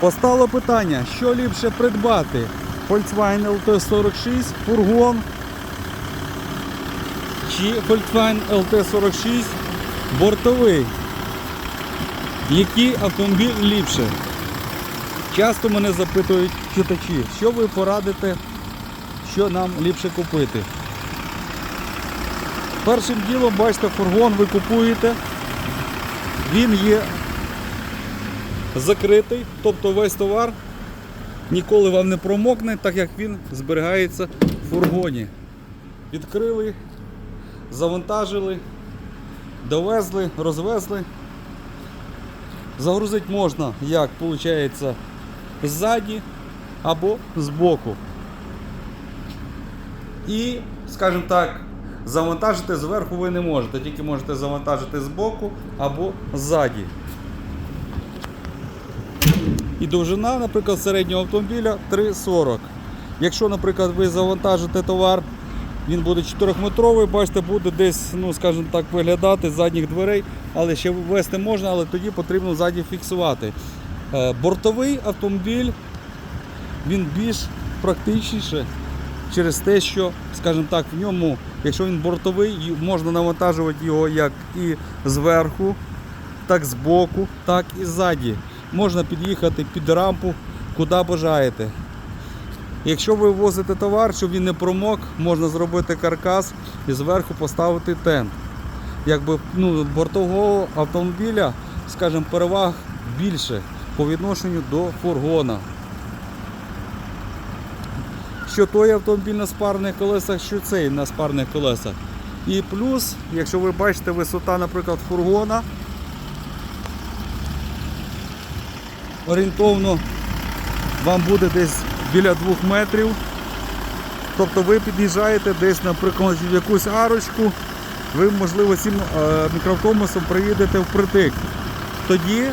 Постало питання, що ліпше придбати? Volkswagen LT46, фургон чи Volkswagen LT46 бортовий. Який автомобіль ліпше? Часто мене запитують читачі, що ви порадите, що нам ліпше купити. Першим ділом, бачите, фургон ви купуєте, він є закритий, тобто весь товар ніколи вам не промокне, так як він зберігається в фургоні. Відкрили, завантажили, довезли, розвезли. Загрузити можна, як виходить, ззаді або збоку. І, скажімо так, завантажити зверху ви не можете, тільки можете завантажити збоку або ззаді. І довжина, наприклад, середнього автомобіля 3,40. Якщо, наприклад, ви завантажите товар, він буде 4-метровий, бачите, буде десь, ну, скажімо так, виглядати з задніх дверей, але ще ввести можна, але тоді потрібно ззаді фіксувати. Е, Бортовий автомобіль він більш практичніше через те, що, скажімо так, в ньому, якщо він бортовий, можна навантажувати його як і зверху, так збоку, так і ззаді. Можна під'їхати під рампу, куди бажаєте. Якщо ви возите товар, щоб він не промок, можна зробити каркас і зверху поставити тент. Якби ну, бортового автомобіля, скажімо, переваг більше по відношенню до фургона. Що той автомобіль на спарних колесах, що цей на спарних колесах. І плюс, якщо ви бачите висота, наприклад, фургона, орієнтовно вам буде десь біля 2 метрів. Тобто ви під'їжджаєте десь, наприклад, в якусь арочку, ви, можливо, цим е, мікроавтобусом приїдете впритик. Тоді,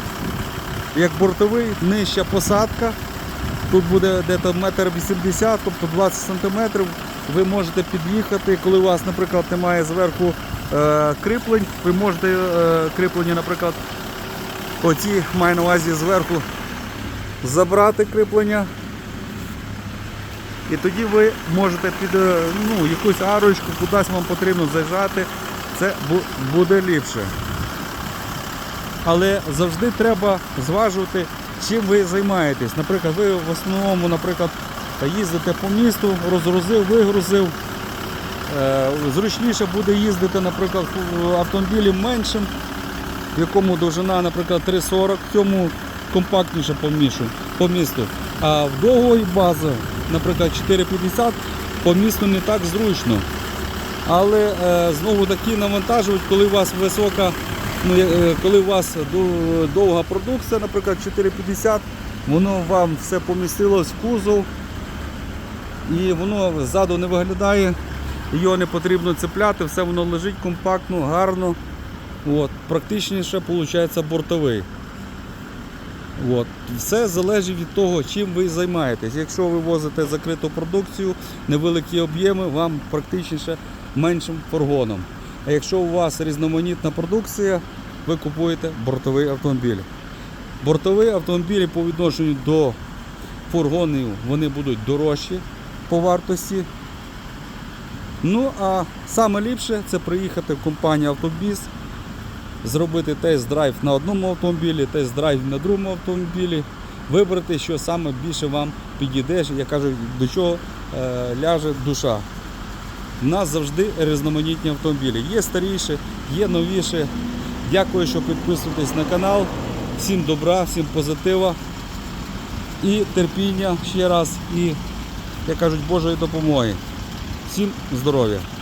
як бортовий, нижча посадка, тут буде десь метр 80, тобто 20 сантиметрів, ви можете під'їхати, коли у вас, наприклад, немає зверху е, кріплень, ви можете е, кріплення, наприклад, оці маю на увазі зверху забрати кріплення. І тоді ви можете під е, ну, якусь арочку, кудись вам потрібно заїжджати, це буде ліпше. Але завжди треба зважувати, чим ви займаєтесь. Наприклад, ви в основному, наприклад, їздите по місту, розгрузив, вигрузив. Е, Зручніше буде їздити, наприклад, в автомобілі меншим, в якому довжина, наприклад, 3,40, в цьому компактніше по, мішу, по місту. А в довгої бази, наприклад, 4,50 по місту не так зручно. Але е, знову таки навантажують, коли у вас висока, ну, е, коли у вас довга продукція, наприклад, 4,50, воно вам все помістилось в кузов і воно ззаду не виглядає, його не потрібно цепляти, все воно лежить компактно, гарно. От, практичніше виходить бортовий. От. Все залежить від того, чим ви займаєтесь. Якщо ви возите закриту продукцію, невеликі об'єми, вам практичніше меншим фургоном. А якщо у вас різноманітна продукція, ви купуєте бортовий автомобіль. Бортові автомобілі по відношенню до фургонів вони будуть дорожчі по вартості. Ну а саме ліпше це приїхати в компанію Автобіс, зробити тест-драйв на одному автомобілі, тест-драйв на другому автомобілі, вибрати, що саме більше вам підійде, я кажу, до чого е, ляже душа. У нас завжди різноманітні автомобілі. Є старіші, є новіші. Дякую, що підписуєтесь на канал. Всім добра, всім позитива і терпіння ще раз, і, як кажуть, Божої допомоги. Всім здоров'я!